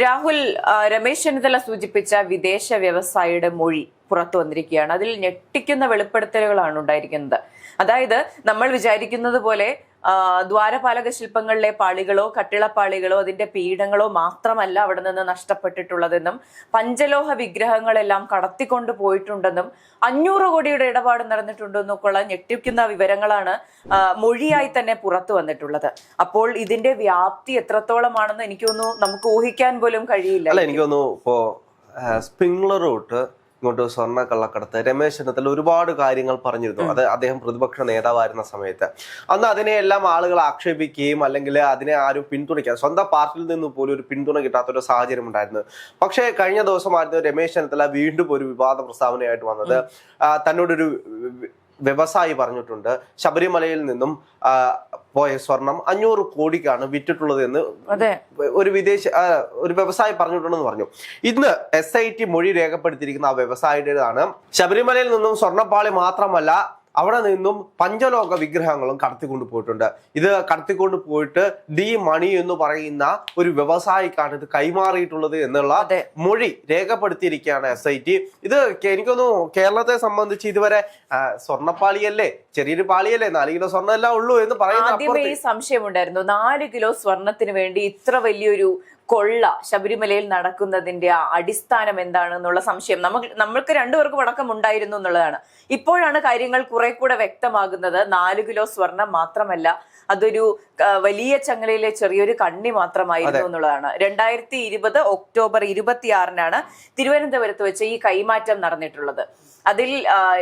രാഹുൽ രമേശ് ചെന്നിത്തല സൂചിപ്പിച്ച വിദേശ വ്യവസായിയുടെ മൊഴി പുറത്തു വന്നിരിക്കുകയാണ്. അതിൽ ഞെട്ടിക്കുന്ന വെളിപ്പെടുത്തലുകളാണ് ഉണ്ടായിരിക്കുന്നത്. അതായത് നമ്മൾ വിചാരിക്കുന്നത് പോലെ ദ്വാരപാലക ശില്പങ്ങളിലെ പാളികളോ കട്ടിളപ്പാളികളോ അതിന്റെ പീഠങ്ങളോ മാത്രമല്ല അവിടെ നിന്ന് നഷ്ടപ്പെട്ടിട്ടുള്ളതെന്നും പഞ്ചലോഹ വിഗ്രഹങ്ങളെല്ലാം കടത്തിക്കൊണ്ട് പോയിട്ടുണ്ടെന്നും അഞ്ഞൂറ് കോടിയുടെ ഇടപാട് നടന്നിട്ടുണ്ടെന്നൊക്കെയുള്ള ഞെട്ടിക്കുന്ന വിവരങ്ങളാണ് മൊഴിയായി തന്നെ പുറത്തു വന്നിട്ടുള്ളത്. അപ്പോൾ ഇതിന്റെ വ്യാപ്തി എത്രത്തോളമാണെന്ന് എനിക്ക് നമുക്ക് ഊഹിക്കാൻ പോലും കഴിയില്ല. എനിക്ക് ഇപ്പോ സ്പ്രിംഗ്ലർ തൊട്ട് ഇങ്ങോട്ട് സ്വർണ കള്ളക്കടത്ത്. രമേശ് ചെന്നിത്തല ഒരുപാട് കാര്യങ്ങൾ പറഞ്ഞിരുന്നു. അത് അദ്ദേഹം പ്രതിപക്ഷ നേതാവായിരുന്ന സമയത്ത്. അന്ന് അതിനെയെല്ലാം ആളുകൾ ആക്ഷേപിക്കുകയും അല്ലെങ്കിൽ അതിനെ ആരും പിന്തുണയ്ക്കാൻ സ്വന്തം പാർട്ടിയിൽ നിന്ന് പോലും ഒരു പിന്തുണ കിട്ടാത്ത ഒരു സാഹചര്യം ഉണ്ടായിരുന്നു. പക്ഷേ കഴിഞ്ഞ ദിവസമായിരുന്നു രമേശ് ചെന്നിത്തല വീണ്ടും ഒരു വിവാദ പ്രസ്താവനയായിട്ട് വന്നത്. തന്നോടൊരു വ്യവസായി പറഞ്ഞിട്ടുണ്ട്. ശബരിമലയിൽ നിന്നും പോയ സ്വർണം അഞ്ഞൂറ് കോടിക്കാണ് വിറ്റിട്ടുള്ളത് എന്ന് ഒരു വിദേശ ഒരു വ്യവസായി പറഞ്ഞിട്ടുണ്ടെന്ന് പറഞ്ഞു. ഇന്ന് എസ് ഐ ടി മൊഴി രേഖപ്പെടുത്തിയിരിക്കുന്ന ആ വ്യവസായിയുടേതാണ്. ശബരിമലയിൽ നിന്നും സ്വർണപ്പാളി മാത്രമല്ല അവിടെ നിന്നും പഞ്ചലോക വിഗ്രഹങ്ങളും കടത്തിക്കൊണ്ട് പോയിട്ടുണ്ട്. ഇത് കടത്തിക്കൊണ്ട് പോയിട്ട് ഡി മണി എന്ന് പറയുന്ന ഒരു വ്യവസായിക്കാണ് ഇത് കൈമാറിയിട്ടുള്ളത് എന്നുള്ള. മൊഴി രേഖപ്പെടുത്തിയിരിക്കുകയാണ് എസ് ഐ ടി ഇത് എനിക്കൊന്നു കേരളത്തെ സംബന്ധിച്ച് ഇതുവരെ സ്വർണപ്പാളിയല്ലേ? ചെറിയൊരു പാളിയല്ലേ? നാല് കിലോ സ്വർണം എല്ലാം ഉള്ളൂ എന്ന് പറയുന്ന ആദ്യമേ ഈ അപ്പുറത്ത് സംശയമുണ്ടായിരുന്നു നാല് കിലോ സ്വർണത്തിന് വേണ്ടി ഇത്ര വലിയൊരു കൊള്ള ശബരിമലയിൽ നടക്കുന്നതിന്റെ ആ അടിസ്ഥാനം എന്താണെന്നുള്ള സംശയം നമുക്ക് നമ്മൾക്ക് രണ്ടുപേർക്കും അടക്കം ഉണ്ടായിരുന്നു എന്നുള്ളതാണ്. ഇപ്പോഴാണ് കാര്യങ്ങൾ കുറെ കൂടെ വ്യക്തമാകുന്നത്. നാല് കിലോ സ്വർണം മാത്രമല്ല അതൊരു വലിയ ചങ്ങലയിലെ ചെറിയൊരു കണ്ണി മാത്രമായിരുന്നു എന്നുള്ളതാണ്. രണ്ടായിരത്തി ഇരുപത് ഒക്ടോബർ ഇരുപത്തിയാറിനാണ് തിരുവനന്തപുരത്ത് വെച്ച് ഈ കൈമാറ്റം നടന്നിട്ടുള്ളത്. അതിൽ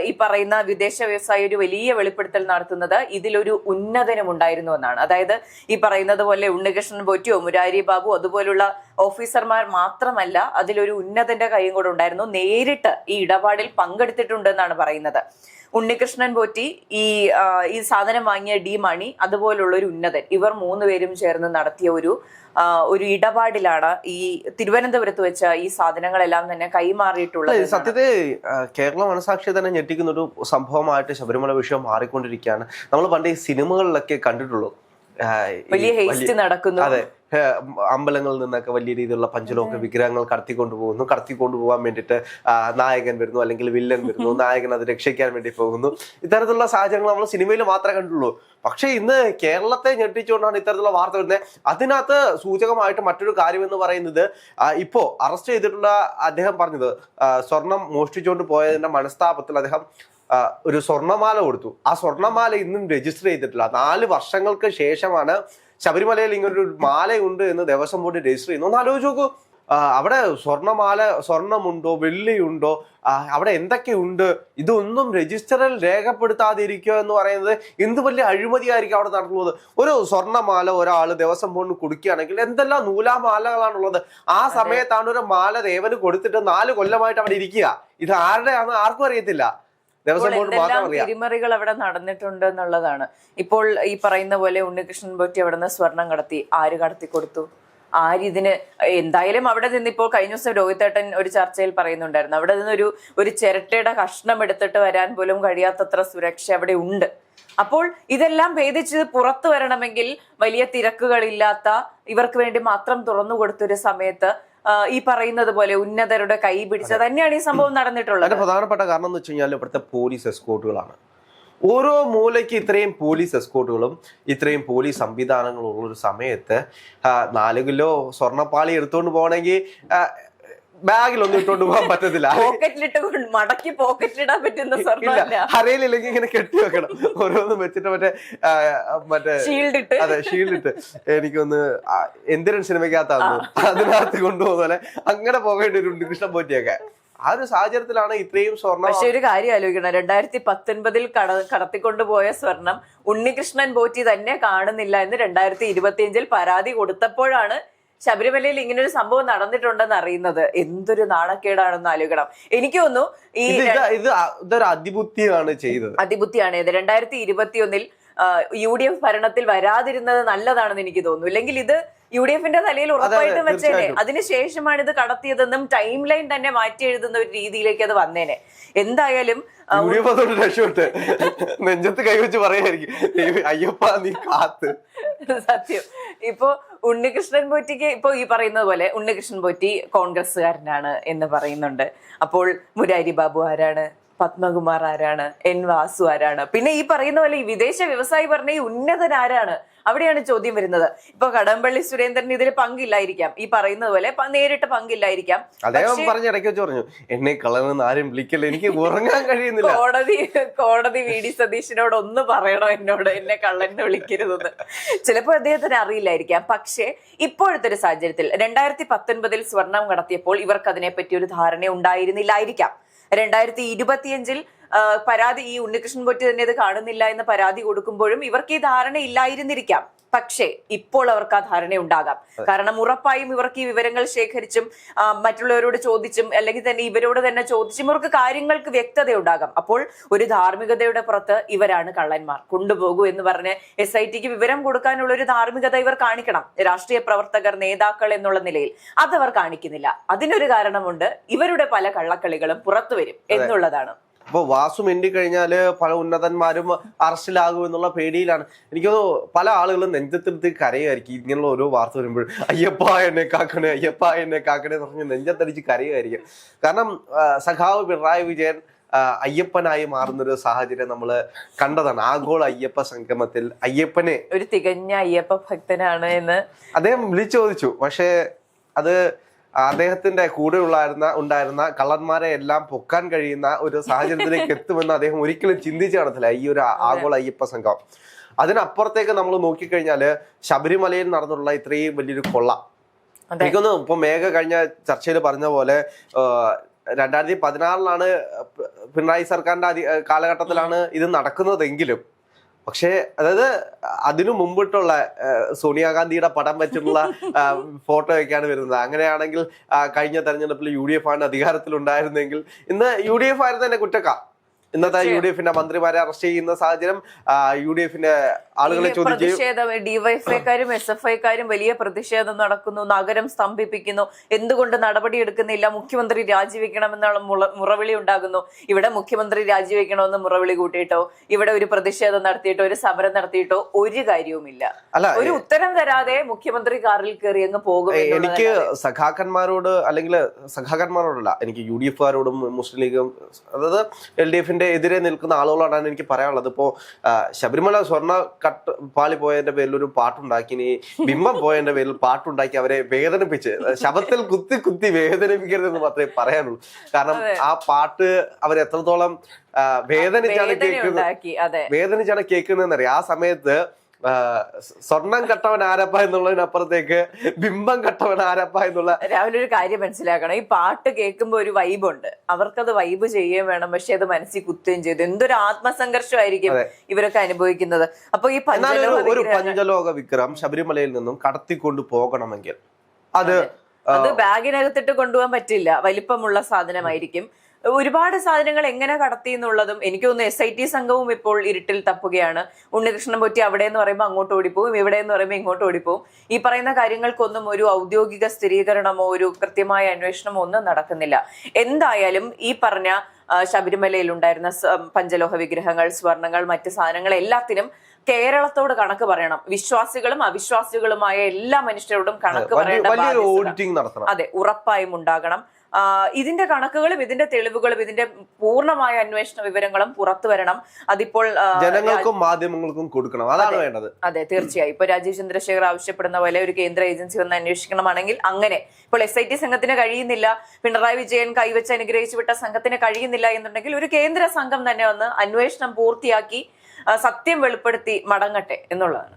ഈ പറയുന്ന വിദേശ വ്യവസായി ഒരു വലിയ വെളിപ്പെടുത്തൽ നടത്തുന്നത് ഇതിലൊരു ഉന്നതനം ഉണ്ടായിരുന്നു എന്നാണ്. അതായത് ഈ പറയുന്നത് പോലെ ഉണ്ണികൃഷ്ണൻ പോറ്റിയോ മുരാരി ബാബു അതുപോലുള്ള ഓഫീസർമാർ മാത്രമല്ല അതിലൊരു ഉന്നതന്റെ കൈയും കൂടെ ഉണ്ടായിരുന്നു. നേരിട്ട് ഈ ഇടപാടിൽ പങ്കെടുത്തിട്ടുണ്ട് എന്നാണ് പറയുന്നത്. ഉണ്ണികൃഷ്ണൻ പോറ്റി ഈ ഈ സാധനം വാങ്ങിയ ഡി മണി അതുപോലുള്ള ഒരു ഉന്നതൻ. ഇവർ മൂന്നുപേരും ചേർന്ന് നടത്തിയ ഒരു ഒരു ഇടപാടിലാണ് ഈ തിരുവനന്തപുരത്ത് വെച്ച ഈ സാധനങ്ങളെല്ലാം തന്നെ കൈമാറിയിട്ടുള്ളത് സത്യത്തെ. കേരള മനസാക്ഷി തന്നെ ഞെട്ടിക്കുന്ന ഒരു സംഭവമായിട്ട് ശബരിമല വിഷയം മാറിക്കൊണ്ടിരിക്കുകയാണ്. നമ്മൾ പണ്ട് ഈ സിനിമകളിലൊക്കെ കണ്ടിട്ടുള്ളൂ. വലിയ ഹേസ്റ്റ് നടക്കുന്നു. അതെ. അമ്പലങ്ങളിൽ നിന്നൊക്കെ വലിയ രീതിയിലുള്ള പഞ്ചലോക വിഗ്രഹങ്ങൾ കടത്തിക്കൊണ്ടു പോകുന്നു കടത്തിക്കൊണ്ടു പോകാൻ വേണ്ടിയിട്ട് നായകൻ വരുന്നു അല്ലെങ്കിൽ വില്ലൻ വരുന്നു. നായകൻ അത് രക്ഷിക്കാൻ വേണ്ടി പോകുന്നു. ഇത്തരത്തിലുള്ള സാഹചര്യങ്ങൾ നമ്മൾ സിനിമയിൽ മാത്രമേ കണ്ടുള്ളൂ പക്ഷേ ഇന്ന് കേരളത്തെ ഞെട്ടിച്ചുകൊണ്ടാണ് ഇത്തരത്തിലുള്ള വാർത്ത വരുന്നത്. അതിനകത്ത് സൂചകമായിട്ട് മറ്റൊരു കാര്യം എന്ന് പറയുന്നത് ഇപ്പോൾ ഇപ്പോ അറസ്റ്റ് ചെയ്തിട്ടുള്ള അദ്ദേഹം പറഞ്ഞത് സ്വർണം മോഷ്ടിച്ചുകൊണ്ട് പോയതിന്റെ മനസ്താപത്തിൽ അദ്ദേഹം ഒരു സ്വർണമാല കൊടുത്തു. ആ സ്വർണമാല ഇന്നും രജിസ്റ്റർ ചെയ്തിട്ടില്ല. നാല് വർഷങ്ങൾക്ക് ശേഷമാണ് ശബരിമലയിൽ ഇങ്ങനൊരു മാലയുണ്ട് എന്ന് ദേവസ്വം ബോർഡ് രജിസ്റ്റർ ചെയ്യുന്നു. ഒന്ന് ആലോചിച്ച് നോക്കൂ. അവിടെ സ്വർണമാല സ്വർണമുണ്ടോ വെള്ളിയുണ്ടോ അവിടെ എന്തൊക്കെയുണ്ട്? ഇതൊന്നും രജിസ്റ്ററിൽ രേഖപ്പെടുത്താതിരിക്കുക എന്ന് പറയുന്നത് എന്ത് വലിയ അഴിമതിയായിരിക്കും അവിടെ നടക്കുന്നത്? ഒരു സ്വർണമാല ഒരാൾ ദേവസ്വം ബോർഡിന് കൊടുക്കുകയാണെങ്കിൽ എന്തെല്ലാം നൂലാമാലകളാണുള്ളത്? ആ സമയത്താണ് ഒരു മാല ദേവന് കൊടുത്തിട്ട് നാല് കൊല്ലമായിട്ട് അവിടെ ഇരിക്കുക. ഇത് ആരുടെയാണെന്ന് ആർക്കും അറിയത്തില്ല. ദേവസ്വം ഇപ്പോൾ ബോർഡ് മാത്രം തിരിമറികൾ അവിടെ നടന്നിട്ടുണ്ട് എന്നുള്ളതാണ്. ഇപ്പോൾ ഈ പറയുന്ന പോലെ ഉണ്ണികൃഷ്ണൻ പോറ്റി അവിടെ നിന്ന് സ്വർണം കടത്തി ആര് കടത്തി കൊടുത്തു? ആരിതിന് എന്തായാലും അവിടെ നിന്ന് ഇപ്പോൾ കഴിഞ്ഞ ദിവസം രോഹിതേട്ടൻ ഒരു ചർച്ചയിൽ പറയുന്നുണ്ടായിരുന്നു. അവിടെ നിന്ന് ഒരു ഒരു ചിരട്ടയുടെ കഷ്ണം എടുത്തിട്ട് വരാൻ പോലും കഴിയാത്തത്ര സുരക്ഷ അവിടെ ഉണ്ട്. അപ്പോൾ ഇതെല്ലാം ഭേദിച്ച് പുറത്തു വരണമെങ്കിൽ വലിയ തിരക്കുകളില്ലാത്ത ഇവർക്ക് വേണ്ടി മാത്രം തുറന്നു കൊടുത്തൊരു സമയത്ത് ഈ പറയുന്നത് പോലെ ഉന്നതരുടെ കൈ പിടിച്ച തന്നെയാണ് ഈ സംഭവം നടന്നിട്ടുള്ളത്. അതിന്റെ പ്രധാനപ്പെട്ട കാരണം എന്ന് വെച്ച് കഴിഞ്ഞാൽ ഇവിടുത്തെ പോലീസ് എസ്കോട്ടുകളാണ്. ഓരോ മൂലയ്ക്ക് ഇത്രയും പോലീസ് എസ്കോട്ടുകളും ഇത്രയും പോലീസ് സംവിധാനങ്ങളും ഉള്ള ഒരു സമയത്ത് നാല് കിലോ സ്വർണപ്പാളി എടുത്തുകൊണ്ട് പോകണമെങ്കിൽ ബാഗിലൊന്നും ഇട്ടുകൊണ്ട് പോകാൻ പറ്റത്തില്ല. പോക്കറ്റിലിട്ട് മടക്കി പോക്കറ്റിലിടാൻ പറ്റുന്ന ഹരയിലില്ലെങ്കിൽ സ്വർണമല്ല. ഇങ്ങനെ കെട്ടി വെക്കണം. ഓരോന്നും വെച്ചിട്ട് മറ്റേ മറ്റേ ഷീൽഡ് ഇട്ട് അതെ ഷീൽഡ് ഇട്ട് എനിക്കൊന്ന് എന്തിനും സിനിമയ്ക്കകത്താന്നു അതിനകത്ത് കൊണ്ടുപോകുന്ന അങ്ങനെ പോകേണ്ടി ഒരു ഉണ്ണികൃഷ്ണൻ പോറ്റിയൊക്കെ. ആ ഒരു സാഹചര്യത്തിലാണ് ഇത്രയും സ്വർണം പക്ഷെ ഒരു കാര്യം ആലോചിക്കണം. രണ്ടായിരത്തി പത്തൊൻപതിൽ കട കടത്തിക്കൊണ്ടുപോയ സ്വർണം ഉണ്ണികൃഷ്ണൻ പോറ്റി തന്നെ കാണുന്നില്ല എന്ന് രണ്ടായിരത്തി ഇരുപത്തിയഞ്ചിൽ പരാതി കൊടുത്തപ്പോഴാണ് ശബരിമലയിൽ ഇങ്ങനെ ഒരു സംഭവം നടന്നിട്ടുണ്ടെന്ന് അറിയുന്നത്. എന്തൊരു നാണക്കേടാണെന്ന് ആലോചിക്കണം. എനിക്ക് തോന്നുന്നു ഈ ഇത് ഇത് ഇത് ഇതൊരു അതിബുദ്ധിയാണ് ചെയ്തത്. അതിബുദ്ധിയാണ്. ഇത് രണ്ടായിരത്തി ഇരുപത്തിയൊന്നിൽ യു ഡി എഫ് ഭരണത്തിൽ വരാതിരുന്നത് നല്ലതാണെന്ന് എനിക്ക് തോന്നുന്നു. ഇല്ലെങ്കിൽ ഇത് യു ഡി എഫിന്റെ തലയിൽ ഉറപ്പായിട്ടും വെച്ചേനെ. അതിനുശേഷമാണ് ഇത് കടത്തിയതെന്നും ടൈം ലൈൻ തന്നെ മാറ്റി എഴുതുന്ന ഒരു രീതിയിലേക്ക് അത് വന്നേനെ. എന്തായാലും രക്ഷപ്പെട്ട്. നെഞ്ചത്ത് കൈവച്ച് പറയായിരിക്കും. അയ്യപ്പ നീ കാത്ത്. സത്യം. ഇപ്പൊ ഉണ്ണികൃഷ്ണൻ പോറ്റിക്ക് ഇപ്പൊ ഈ പറയുന്നത് പോലെ ഉണ്ണികൃഷ്ണൻ പോറ്റി കോൺഗ്രസ്സുകാരനാണ് എന്ന് പറയുന്നുണ്ട്. അപ്പോൾ മുരാരി ബാബു ആരാണ്? പത്മകുമാർ ആരാണ്? എൻ വാസു ആരാണ്? പിന്നെ ഈ പറയുന്ന പോലെ ഈ വിദേശ വ്യവസായി പറഞ്ഞ ഈ ഉന്നതൻ ആരാണ്? അവിടെയാണ് ചോദ്യം വരുന്നത്. ഇപ്പൊ കടമ്പള്ളി സുരേന്ദ്രൻ ഇതിൽ പങ്കില്ലായിരിക്കാം. ഈ പറയുന്നത് പോലെ നേരിട്ട് പങ്കില്ലായിരിക്കാം. അദ്ദേഹം പറഞ്ഞു ഇടയ്ക്ക് വെച്ച് പറഞ്ഞു എന്നെ കളർന്ന് ആരും വിളിക്കല്ല? എനിക്ക് ഉറങ്ങാൻ കഴിയുന്നില്ല. കോടതി കോടതി വി. ഡി. സതീശനോട് ഒന്ന് പറയണോ എന്നോട്? എന്നെ കള്ളനെ വിളിക്കരുതെന്ന്. ചിലപ്പോൾ അദ്ദേഹത്തിന് അറിയില്ലായിരിക്കാം. പക്ഷേ ഇപ്പോഴത്തെ ഒരു സാഹചര്യത്തിൽ രണ്ടായിരത്തി പത്തൊൻപതിൽ സ്വർണം കടത്തിയപ്പോൾ ഇവർക്ക് അതിനെപ്പറ്റി ഒരു ധാരണ ഉണ്ടായിരുന്നില്ലായിരിക്കാം രണ്ടായിരത്തി ഇരുപത്തിയഞ്ചിൽ പരാതി ഈ ഉണ്ണികൃഷ്ണൻ പൊറ്റി തന്നെ ഇത് കാണുന്നില്ല എന്ന് പരാതി കൊടുക്കുമ്പോഴും ഇവർക്ക് ഈ ധാരണ ഇല്ലായിരുന്നിരിക്കാം. പക്ഷേ ഇപ്പോൾ അവർക്ക് ആ ധാരണ ഉണ്ടാകാം. കാരണം ഉറപ്പായും ഇവർക്ക് ഈ വിവരങ്ങൾ ശേഖരിച്ചും മറ്റുള്ളവരോട് ചോദിച്ചും അല്ലെങ്കിൽ തന്നെ ഇവരോട് തന്നെ ചോദിച്ചും ഇവർക്ക് കാര്യങ്ങൾക്ക് വ്യക്തത ഉണ്ടാകാം. അപ്പോൾ ഒരു ധാർമ്മികതയുടെ പുറത്ത് ഇവരാണ് കള്ളന്മാർ. കൊണ്ടുപോകൂ എന്ന് പറഞ്ഞ് എസ് ഐ ടിക്ക് വിവരം കൊടുക്കാനുള്ള ഒരു ധാർമ്മികത ഇവർ കാണിക്കണം. രാഷ്ട്രീയ പ്രവർത്തകർ നേതാക്കൾ എന്നുള്ള നിലയിൽ അതവർ കാണിക്കുന്നില്ല. അതിനൊരു കാരണമുണ്ട് ഇവരുടെ പല കള്ളക്കളികളും പുറത്തു വരും എന്നുള്ളതാണ്. അപ്പൊ വാസു മിണ്ടിക്കഴിഞ്ഞാൽ പല ഉന്നതന്മാരും അറസ്റ്റിലാകും എന്നുള്ള പേടിയിലാണ്. എനിക്ക് പല ആളുകളും നെഞ്ചത്തെടുത്ത് കരയായിരിക്കും ഇങ്ങനെയുള്ള ഓരോ വാർത്ത വരുമ്പോഴും അയ്യപ്പ എന്നെ കാക്കണേ അയ്യപ്പ എന്നെ കാക്കണേ എന്ന് പറഞ്ഞ് നെഞ്ചത്തടിച്ച് കരയായിരിക്കും കാരണം സഖാവ് പിണറായി വിജയൻ അയ്യപ്പനായി മാറുന്നൊരു സാഹചര്യം നമ്മൾ കണ്ടതാണ്. ആഗോള അയ്യപ്പ സംഗമത്തിൽ അയ്യപ്പനെ ഒരു തികഞ്ഞ അയ്യപ്പ ഭക്തനാണ് എന്ന് അദ്ദേഹം വിളിച്ചു ചോദിച്ചു. പക്ഷേ അത് അദ്ദേഹത്തിന്റെ കൂടെ ഉള്ളായിരുന്ന ഉണ്ടായിരുന്ന കള്ളന്മാരെ എല്ലാം പൊക്കാൻ കഴിയുന്ന ഒരു സാഹചര്യത്തിലേക്ക് എത്തുമെന്ന് അദ്ദേഹം ഒരിക്കലും ചിന്തിച്ചു കാണത്തില്ല ഈ ഒരു ആഗോള അയ്യപ്പ സംഘം. അതിനപ്പുറത്തേക്ക് നമ്മൾ നോക്കിക്കഴിഞ്ഞാൽ ശബരിമലയിൽ നടന്നുള്ള ഇത്രയും വലിയൊരു കൊള്ള. എനിക്കൊന്ന് ഇപ്പൊ മേഘ കഴിഞ്ഞ ചർച്ചയിൽ പറഞ്ഞ പോലെ രണ്ടായിരത്തി പതിനാറിലാണ് പിണറായി സർക്കാരിന്റെ കാലഘട്ടത്തിലാണ് ഇത് നടക്കുന്നതെങ്കിലും പക്ഷേ അതായത് അതിനു മുമ്പിട്ടുള്ള സോണിയാഗാന്ധിയുടെ പടം വെച്ചിട്ടുള്ള ഫോട്ടോയൊക്കെയാണ് ഫോട്ടോ ഒക്കെയാണ് വരുന്നത്. അങ്ങനെയാണെങ്കിൽ കഴിഞ്ഞ തെരഞ്ഞെടുപ്പിൽ യു ഡി എഫ് ആണ് അധികാരത്തിലുണ്ടായിരുന്നെങ്കിൽ ഇന്ന് യു ഡി എഫ് ആയിരുന്നു തന്നെ കുറ്റക്കാർ ഇന്നത്തെ യു ഡി എഫിന്റെ മന്ത്രിമാരെ അറസ്റ്റ് ചെയ്യുന്ന സാഹചര്യം യു ഡി എഫിന്റെ ആളുകളെ ഡിവൈഫൈക്കാരും ചോദിക്കുകയും പ്രതിഷേധം ഡിവൈഎഫ്ഐക്കാരും എസ് എഫ് ഐക്കാരും വലിയ പ്രതിഷേധം നടക്കുന്നു. നഗരം സ്തംഭിപ്പിക്കുന്നു. എന്തുകൊണ്ട് നടപടി എടുക്കുന്നില്ല? മുഖ്യമന്ത്രി രാജിവെക്കണമെന്നുള്ള മുറവിളി ഉണ്ടാകുന്നു. ഇവിടെ മുഖ്യമന്ത്രി രാജിവെക്കണമെന്ന് മുറവിളി കൂട്ടിയിട്ടോ ഇവിടെ ഒരു പ്രതിഷേധം നടത്തിയിട്ടോ ഒരു സമരം നടത്തിയിട്ടോ ഒരു കാര്യവുമില്ല. അല്ല ഒരു ഉത്തരം തരാതെ മുഖ്യമന്ത്രി കാറിൽ കയറി അങ്ങ് പോകും എനിക്ക്. സഖാക്കന്മാരോട് അല്ലെങ്കിൽ സഖാക്കന്മാരോടല്ല എനിക്ക് യു ഡി എഫുകാരോടും മുസ്ലിം ലീഗും അതായത് എൽ ഡി എഫിന്റെ എതിരെ നിൽക്കുന്ന ആളുകളോടാണ് എനിക്ക് പറയാനുള്ളത്. ഇപ്പോ ശബരിമല സ്വർണ കട്ട് പാളി പോയതിന്റെ പേരിൽ ഒരു പാട്ടുണ്ടാക്കി ഇനി ബിംബം പോയതിന്റെ പേരിൽ പാട്ടുണ്ടാക്കി അവരെ വേദനിപ്പിച്ച് ശബത്തിൽ കുത്തി കുത്തി വേദനിപ്പിക്കരുതെന്ന് മാത്രമേ പറയാനുള്ളൂ. കാരണം ആ പാട്ട് അവർ എത്രത്തോളം വേദനിച്ചാണ് വേദന കേൾക്കുന്നത്. വേദനിച്ചാണ് കേൾക്കുന്നതെന്നറിയാം. ആ സമയത്ത് സ്വർണം കട്ടവൻ ആരപ്പ എന്നുള്ളതിനപ്പുറത്തേക്ക് ബിംബം കട്ടവൻ ആരപ്പ എന്നുള്ള രാവിലെ ഒരു കാര്യം മനസ്സിലാക്കണം. ഈ പാട്ട് കേൾക്കുമ്പോൾ ഒരു വൈബുണ്ട് അവർക്കത് വൈബ് ചെയ്യുകയും വേണം. പക്ഷെ അത് മനസ്സിൽ കുത്തുകയും ചെയ്തു. എന്തൊരു ആത്മസംഘർഷമായിരിക്കും ഇവരൊക്കെ അനുഭവിക്കുന്നത്. അപ്പൊ ഈ ഒരു പഞ്ചലോക വിക്രം ശബരിമലയിൽ നിന്നും കടത്തിക്കൊണ്ട് പോകണമെങ്കിൽ. അത് അത്. ബാഗിനകത്തിട്ട് കൊണ്ടുപോകാൻ പറ്റില്ല. വലിപ്പമുള്ള സാധനമായിരിക്കും. ഒരുപാട് സാധനങ്ങൾ എങ്ങനെ കടത്തി എന്നുള്ളതും എനിക്ക് തോന്നുന്നു എസ് ഐ ടി സംഘവും ഇപ്പോൾ ഇരുട്ടിൽ തപ്പുകയാണ്. ഉണ്ണികൃഷ്ണൻ പൊറ്റി അവിടെ എന്ന് പറയുമ്പോൾ അങ്ങോട്ട് ഓടിപ്പോവും ഇവിടെ എന്ന് പറയുമ്പോൾ ഇങ്ങോട്ട് ഓടിപ്പോവും. ഈ പറയുന്ന കാര്യങ്ങൾക്കൊന്നും ഒരു ഔദ്യോഗിക സ്ഥിരീകരണമോ ഒരു കൃത്യമായ അന്വേഷണമോ ഒന്നും നടക്കുന്നില്ല. എന്തായാലും ഈ പറഞ്ഞ ശബരിമലയിൽ ഉണ്ടായിരുന്ന പഞ്ചലോഹ വിഗ്രഹങ്ങൾ സ്വർണങ്ങൾ മറ്റ് സാധനങ്ങൾ എല്ലാത്തിനും കേരളത്തോട് കണക്ക് പറയണം. വിശ്വാസികളും അവിശ്വാസികളുമായ എല്ലാ മനുഷ്യരോടും കണക്ക് പറയേണ്ട അതെ ഉറപ്പായും ഉണ്ടാകണം. ഇതിന്റെ കണക്കുകളും ഇതിന്റെ തെളിവുകളും ഇതിന്റെ പൂർണമായ അന്വേഷണ വിവരങ്ങളും പുറത്തു വരണം. അതിപ്പോൾ ജനങ്ങൾക്കും മാധ്യമങ്ങൾക്കും കൊടുക്കണം. അതാണ് വേണ്ടത്. അതെ തീർച്ചയായും. ഇപ്പൊ രാജീവ് ചന്ദ്രശേഖർ ആവശ്യപ്പെടുന്ന പോലെ ഒരു കേന്ദ്ര ഏജൻസി വന്ന് അന്വേഷിക്കണമാണെങ്കിൽ അങ്ങനെ. ഇപ്പോൾ എസ് ഐ ടി സംഘത്തിന് കഴിയുന്നില്ല. പിണറായി വിജയൻ കൈവച്ച് അനുഗ്രഹിച്ചു വിട്ട സംഘത്തിന് കഴിയുന്നില്ല എന്നുണ്ടെങ്കിൽ ഒരു കേന്ദ്ര സംഘം തന്നെ വന്ന് അന്വേഷണം പൂർത്തിയാക്കി സത്യം വെളിപ്പെടുത്തി മടങ്ങട്ടെ എന്നുള്ളതാണ്.